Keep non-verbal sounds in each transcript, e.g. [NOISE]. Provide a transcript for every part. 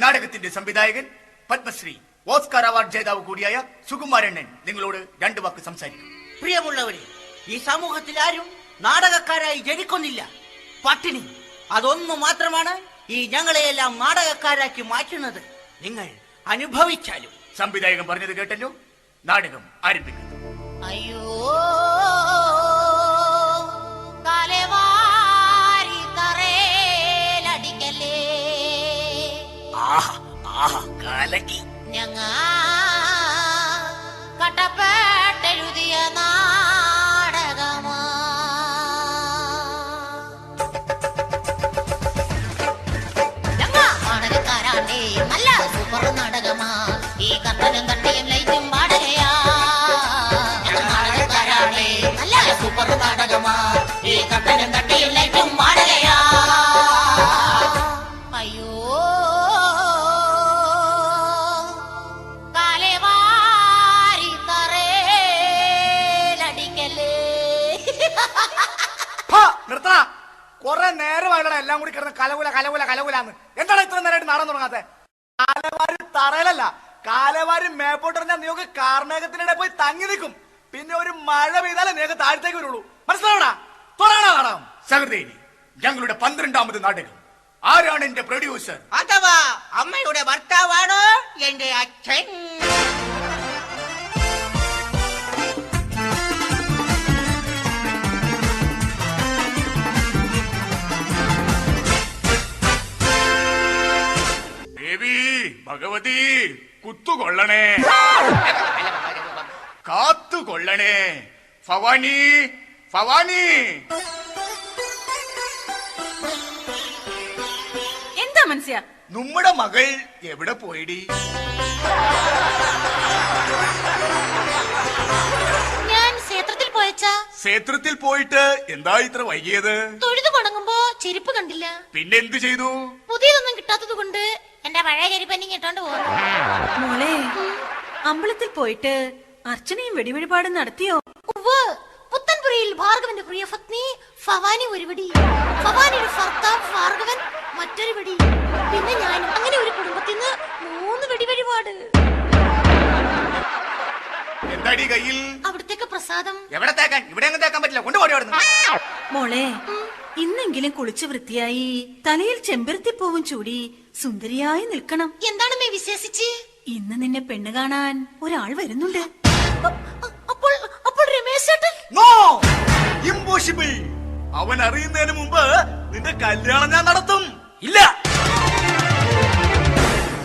നാടകത്തിന്റെ സംവിധായകൻ Padmashri Oscar award ജേതാവ് കൂടിയായ സുകുമാരണ്ണൻ നിങ്ങളോട് രണ്ടു വാക്ക് സംസാരിക്കും. പ്രിയമുള്ളവരെ ഈ സമൂഹത്തിൽ ആരും നാടകക്കാരായി ജനിക്കുന്നില്ല. പട്ടിണി അതൊന്നു മാത്രമാണ് ഈ ഞങ്ങളെയെല്ലാം നാടകക്കാരാക്കി മാറ്റുന്നത്. നിങ്ങൾ അനുഭവിച്ചാലും. സംവിധായകൻ പറഞ്ഞത് കേട്ടല്ലോ? നാടകം ആരംഭിക്കുന്നു. അയ്യോ! ആഹാ ഞങ്ങ കട്ടപ്പെട്ടെഴുതിയ നാടകമാ. സൂപ്പർ നാടകമാ. ഈ കത്തനും തട്ടിയും ലൈറ്റും പാടകയാ. സൂപ്പർ നാടകമാ. ഈ ലൈറ്റും നിർത്തണ കുറെ നേരമായിട്ട് എല്ലാം കൂടി കിടന്ന് കലകുല കലകുല കലകുലാന്ന്. എന്താണ് ഇത്ര നേരമായിട്ട് നാടൻ തുടങ്ങാത്തെ? കാലവാരി തറയിലല്ല കാലവാരി മേപ്പോട്ടെറിഞ്ഞാൽ നിങ്ങൾക്ക് കാർമേഘത്തിനിടെ പോയി തങ്ങി നിൽക്കും. പിന്നെ ഒരു മഴ പെയ്താലേ നീക്ക് താഴത്തേക്ക് വരുള്ളൂ. മനസ്സിലാവടാ തുടങ്ങണ നാടകം. സഹൃദേവി ഞങ്ങളുടെ പന്ത്രണ്ടാമത് നാടകം. ആരാണ് എന്റെ പ്രൊഡ്യൂസർ? അഥവാ അമ്മയുടെ ഭർത്താവാണ് എന്റെ അച്ഛൻ? ഭഗവതി കുത്തുകൊള്ളണേ. കാത്തുകൊള്ളണേ. ഭവാനി ഭവാനി. എന്താ മനസ്സിയ നമ്മുടെ മകൾ എവിടെ പോയിടി? ഞാൻ ക്ഷേത്രത്തിൽ പോയച്ചാ. ക്ഷേത്രത്തിൽ പോയിട്ട് എന്താ ഇത്ര വൈകിയത്? തൊഴുതു തുടങ്ങുമ്പോ ചെരുപ്പ് കണ്ടില്ല. പിന്നെ എന്ത് ചെയ്തു? പുതിയതൊന്നും കിട്ടാത്തത് കൊണ്ട് എന്റെ പഴയ ചെരുപ്പ് എനിക്ക് ഇട്ടോണ്ട് പോകുന്നു. മോളെ അമ്പലത്തിൽ പോയിട്ട് അർച്ചനയും വെടിവഴിപാടും നടത്തിയോ? ഉവ്വ്. പുത്തൻപുരയിൽ ഭാർഗവന്റെ പ്രിയ പത്നി ഫവാനി ഒരു വെടി ഫവാനിയുടെ ഭർത്താവ് ഭാർഗവൻ മറ്റൊരു പിടി പിന്നെ ഞാൻ അങ്ങനെ ഒരു കുടുംബത്തിൽ നിന്ന് മൂന്ന് വെടിവഴിപാട് എന്താടി കയ്യിൽ? അവിടത്തേക്ക് പ്രസാദം. എവിടെ തേക്കാൻ? ഇവിടെ അങ്ങ് തേക്കാൻ പറ്റില്ല. കൊണ്ടുപോയി മോളെ ഇന്നെങ്കിലും കുളിച്ച് വൃത്തിയായി തലയിൽ ചെമ്പരത്തിപ്പൂവും ചൂടി സുന്ദരിയായി നിൽക്കണം. എന്താണ് മേ വിശ്വസിച്ച് ഇന്ന് നിന്നെ പെണ്ണ് കാണാൻ ഒരാൾ വരുന്നുണ്ട്. അപ്പോൾ അപ്പോൾ രമേശ് നോ ഇമ്പോസിബിൾ അവൻ അറിയുന്നതിന് മുമ്പ് നിന്റെ കല്യാണം ഞാൻ നടത്തും. ഇല്ല!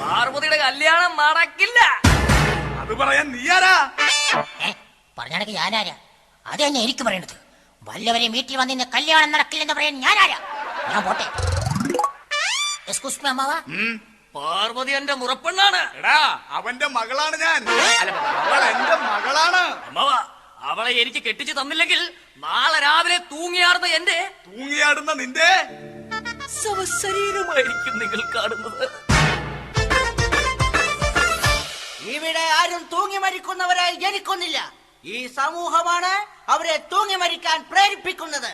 പാർവതിയുടെ കല്യാണം നടക്കില്ല. അത് പറയാൻ നീയാരാ ആരാ? പറഞ്ഞാണെങ്കിൽ ഞാനാരാ? അത് തന്നെ എനിക്ക് പറയണത് വല്ലവരെയും വീട്ടിൽ വന്നിന്ന് കല്യാണം നടക്കില്ലെന്ന് പറയാൻ ഞാനാരാ? ഞാൻ പോട്ടെ. എക്സ്ക്യൂസ് മീ അമ്മാവ? പാർവതി എന്റെ മുറപ്പെണ്ണാണ്. എടാ അവന്റെ മകളാണ് ഞാൻ. അവൾ എന്റെ മകളാണ്. അമ്മവ അവളെ എനിക്ക് കെട്ടിച്ചു തന്നില്ലെങ്കിൽ നാളെ രാവിലെ തൂങ്ങിയാടുന്ന എന്റെ തൂങ്ങിയാടുന്ന നിന്റെ ശവശരീരമായിരിക്കും നിങ്ങൾ കാണുന്നത്. ഇവിടെ ആരും തൂങ്ങി മരിക്കുന്നവരായി ജനിക്കുന്നില്ല. ഈ സമൂഹമാണ് അവരെ തൂങ്ങി മരിക്കാൻ പ്രേരിപ്പിക്കുന്നത്.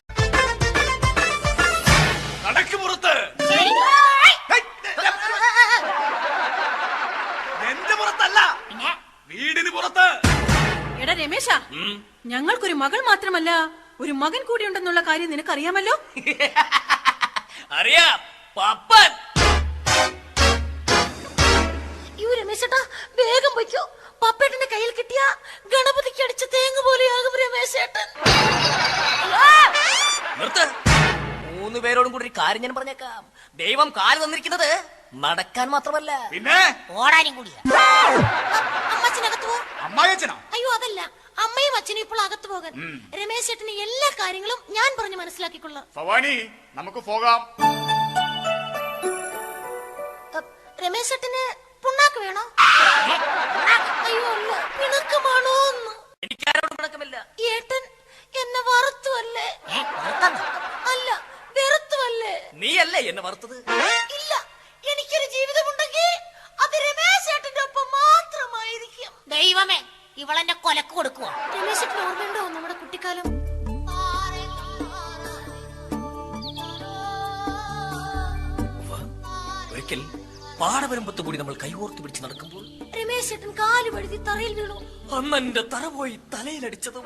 നടക്ക് പുറത്ത് ശരി. ഹേയ്, എന്റെ പുറത്തല്ല. പിന്നെ? വീടിന് പുറത്ത്. എടാ രമേശ ഞങ്ങൾക്കൊരു മകൾ മാത്രമല്ല ഒരു മകൻ കൂടി ഉണ്ടെന്നുള്ള കാര്യം നിനക്കറിയാമല്ലോ? [LAUGHS] അറിയാം. പപ്പൻ. അടിച്ച തേങ്ങ പോലെയാകും രമേശേട്ടൻ നിർത്ത്. മൂന്ന് പേരോടും കൂടി ഒരു കാര്യം ഞാൻ പറഞ്ഞേക്കാം. ദൈവം കാൽ തന്നിരിക്കുന്നത് നടക്കാൻ മാത്രമല്ല. പിന്നെ? ഓടാനും കൂടിയാ. അമ്മച്ചനകത്ത് പോ. അമ്മായച്ചനോ അയ്യോ അതല്ല. അമ്മയും അച്ഛനും ഇപ്പോൾ അകത്തു പോകാൻ. രമേശ് ചേട്ടന് എല്ലാ കാര്യങ്ങളും ഞാൻ പറഞ്ഞു മനസ്സിലാക്കിക്കൊള്ളാം. ഭവാനി നമുക്ക് പോകാം. അ, രമേശ് ചേട്ടന് പുണ്ണാക്ക് വേണോ? അയ്യോ അല്ല. പിണക്കമാണോ എന്നെ വറുത്തുവല്ലേ? അല്ല വെറുത്തുവല്ലേ? നീയല്ലേ എന്നെ വറുത്തത്? ഇല്ല എനിക്കൊരു ജീവിതമുണ്ടെങ്കിൽ അത് രമേശ് ഏട്ടന്റെ ഒപ്പം മാത്രമായിരിക്കും. ദൈവമേ ഇവളെന്നെ കൊലക്ക് കൊടുക്കുക രമേശ് ഏട്ടൻ ഓർമ്മയുണ്ടോ നമ്മുടെ കുട്ടിക്കാലം? ഒരിക്കൽ പാടവരമ്പത്ത് കൂടി നമ്മൾ കൈകോർത്ത് പിടിച്ച് നടക്കുമ്പോൾ രമേശ് ചേട്ടൻ കാൽ വഴുതി തറയിൽ വീണു. അന്നെന്റെ തറ പോയി തലയിലടിച്ചതും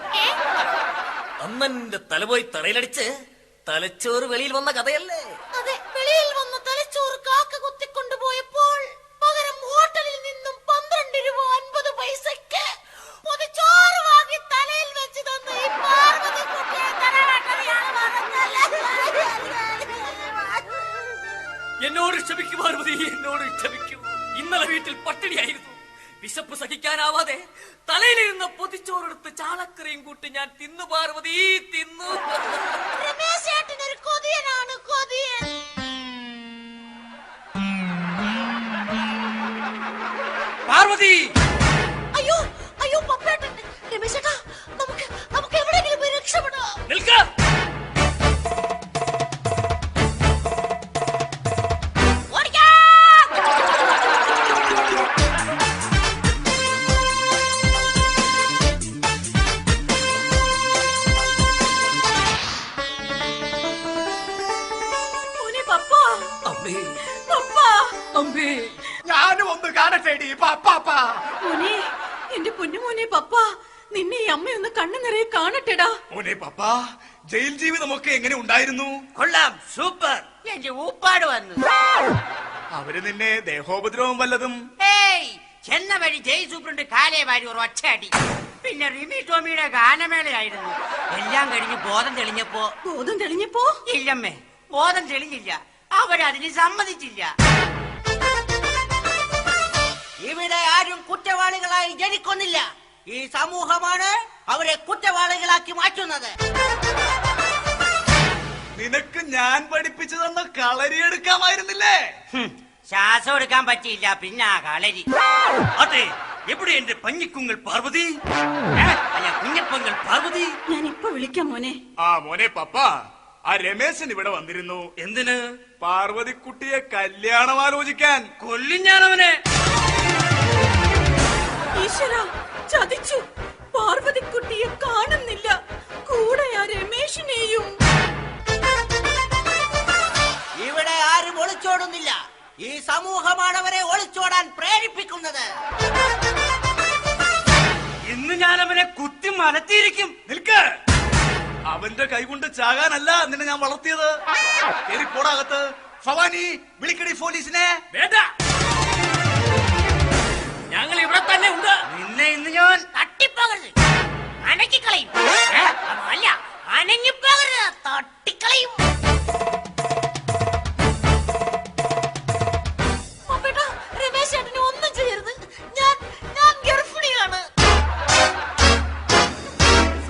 അന്നെന്റെ തല പോയി തറയിലടിച്ച് തലച്ചോറ് വെളിയിൽ വന്ന കഥയല്ലേ? അതെ വെളിയിൽ വന്ന തലച്ചോറ് കാക്ക കുത്തിക്കൊണ്ടുപോയപ്പോൾ പകരം ഹോട്ടലിൽ നിന്നും പന്ത്രണ്ട് രൂപ അൻപത് പൈസക്ക് പൊതിച്ചോറ് വാങ്ങി തലയിൽ വെച്ച് തന്ന ഈ പാർവതി കുട്ടിയെ തലവാട്ടറിയാണ് എന്നോട് ക്ഷമിക്കും പാർവതി. എന്നോട് ക്ഷമിക്കും. ഇന്നലെ വീട്ടിൽ പട്ടിണിയായിരുന്നു. വിശപ്പ് സഹിക്കാനാവാതെ പൊതിച്ചോറെടുത്ത് ചാളക്കറിയും കൂട്ടി ഞാൻ തിന്നു പാർവതി തിന്നു. രമേശ് ചേട്ടൻ ഒരു കൊതിയനാണ് കൊതിയൻ. പാർവതി! അയ്യോ അയ്യോ പപ്പേട്ടൻ. രമേശേട്ടാ നമുക്ക് നമുക്ക് എവിടെയെങ്കിലും രക്ഷപ്പെടാം. നിൽക്ക! അമ്മേ പപ്പ. അമ്മേ ഞാനും ഒന്ന് കാണട്ടേടി. പാപ്പാ മോനെ എന്റെ പൊന്നുമോനെ പപ്പ. നിന്നെ ഈ അമ്മയൊന്ന് കണ്ണു നിറയെ കാണട്ടെടാ. മോനെ പാപ്പാ ജയിൽ ജീവിതമൊക്കെ എങ്ങനെ ഉണ്ടായിരുന്നു? കൊള്ളാം സൂപ്പർ. എന്റെ ഊപ്പാട് വന്നു. അവർ നിന്നെ ദേഹോപദ്രവം വല്ലതും? ഏയ് ചെന്ന വഴി ജയ് സൂപ്രണ്ട് കാലേ വാരി ഒരു ഒറ്റയടി പിന്നെ റിമി ടോമിയുടെ ഗാനമേളയായിരുന്നു. എല്ലാം കഴിഞ്ഞ് ബോധം തെളിഞ്ഞപ്പോ ബോധം തെളിഞ്ഞപ്പോ? ഇല്ലമ്മേ ബോധം തെളിഞ്ഞില്ല. അവരതിന് സമ്മതിച്ചില്ല. ഇവിടെ ആരും കുറ്റവാളികളായി ജനിക്കുന്നില്ല. ഈ സമൂഹമാണ് അവരെ കുറ്റവാളികളാക്കി മാറ്റുന്നത്. നിനക്ക് ഞാൻ പഠിപ്പിച്ചു തന്ന കളരി എടുക്കാമായിരുന്നില്ലേ? ശ്വാസം എടുക്കാൻ പറ്റിയില്ല പിന്നെ ആ കളരി. അതെ എവിടെ എന്റെ പഞ്ഞിക്കുങ്ങൾ പാർവതി? കുഞ്ഞപ്പങ്ങൾ പാർവതി? ഞാൻ ഇപ്പൊ വിളിക്കാം മോനെ. ആ മോനെ പപ്പ. ആ രമേശൻ ഇവിടെ വന്നിരുന്നു. എന്തിന്? പാർവതിക്കുട്ടിയെ കല്യാണം ആലോചിക്കാൻ. കൊല്ലും ഞാൻ അവനെ ഈശ്വര ചതിച്ചു. പാർവതിക്കുട്ടിയെ കാണുന്നില്ല. കൂടെ ആ രമേശിനെയും. ഇവിടെ ആരും ഒളിച്ചോടുന്നില്ല. ഈ സമൂഹമാണ് അവരെ ഒളിച്ചോടാൻ പ്രേരിപ്പിക്കുന്നത്. ഇന്ന് ഞാൻ അവനെ കുത്തി മലത്തിയിരിക്കും. നിൽക്ക്. അവന്റെ കൈകൊണ്ട് ചാകാനല്ല നിന്നെ ഞാൻ വളർത്തിയത്. കേറി പോടാകത്ത് ഭവാനി വിളിക്കടി പോലീസിനെ. വേണ്ട.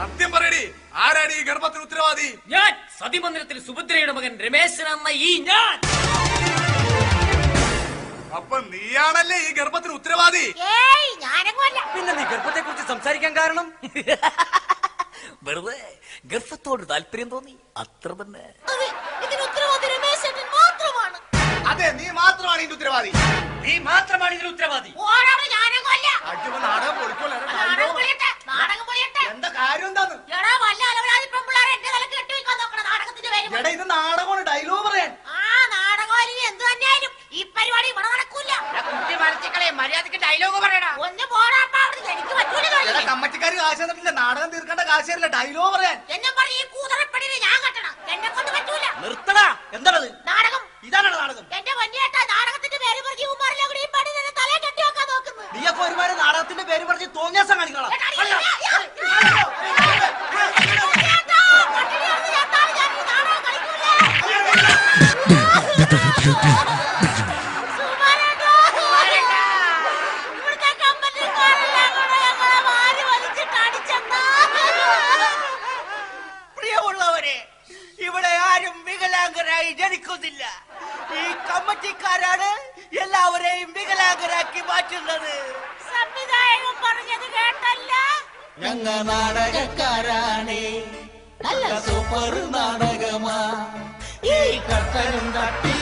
സത്യം പറയടി. ആരാടി ഈ ഗർഭത്തിന് ഉത്തരവാദി? ഞാൻ സതിമന്ദിരത്തിൽ സുഭദ്രയുടെ മകൻ രമേശൻ എന്ന ഈ ഞാൻ. അപ്പൊ നീയാണല്ലേ ഈ ഗർഭത്തിന് ഉത്തരവാദി? ഏയ് ഞാനങ്ങുമല്ല. പിന്നെ നീ ഗർഭത്തെ കുറിച്ച് സംസാരിക്കാൻ കാരണം? വെറുതെ ഗർഭത്തോട് താല്പര്യം തോന്നി. അത്ര തന്നെ. അതെ ഇതിന് ഉത്തരവാദി രമേശൻ ചേട്ടൻ മാത്രമാണ്. അതെ നീ മാത്രമാണ് ഇതിന്റെ ഉത്തരവാദി. നീ മാത്രമാണ് ഇതിന് ഉത്തരവാദി. അടിമ നാടകം പൊളിക്കോളെ നാടകം പൊളിയട്ടെ നാടകം പൊളിയട്ടെ എന്താ കാര്യം എന്താന്ന് എടാ ഇത് നാടകമാണ് ഡയലോഗ് പറയാൻ. ഈ പരിപാടി ഇവിടെ നടക്കൂല. കുട്ടി മരത്തിക്കളെ മര്യാദയ്ക്ക് ഡയലോഗ് പറയടാ. ഒന്ന് പോടാപ്പ അവിടുന്ന് എനിക്ക് പറ്റൂല. കമ്മറ്റിക്കാർ കാശ് തന്നിട്ടില്ല നാടകം തീർക്കേണ്ട കാശല്ല ഡയലോഗ് പറയാൻ. എന്നെ പറ ഈ കൂതറപ്പടിനെ ഞാൻ കെട്ടണം. എന്നെ കൊണ്ട് പറ്റൂല. നിർത്തടാ. എന്താണത്? നാടകം. ഇതാണോ നാടകം. എന്റെ വല്യേട്ട നാടകത്തിന്റെ പേര് പറഞ്ഞ് കൂടി ഈ പണി തന്നെ കെട്ടി വെക്കാൻ നോക്കുന്നു നീയൊക്കെ ഒരുപാട് നാടകത്തിന്റെ പേര് പറഞ്ഞ് തോന്നിയാസം കാണിക്കണം? വികലാംഗരായി ജനിക്കുന്നില്ല. ഈ കമ്മിറ്റിക്കാരാണ് എല്ലാവരെയും വികലാംഗരാക്കി മാറ്റുന്നത്. സംവിധായകൻ പറഞ്ഞത് കേട്ടല്ല? ഞങ്ങ നാടകക്കാരാണ്. നല്ല സൂപ്പർ നാടകമാ. ഈ കട്ടനും തട്ടിയും ലൈറ്റും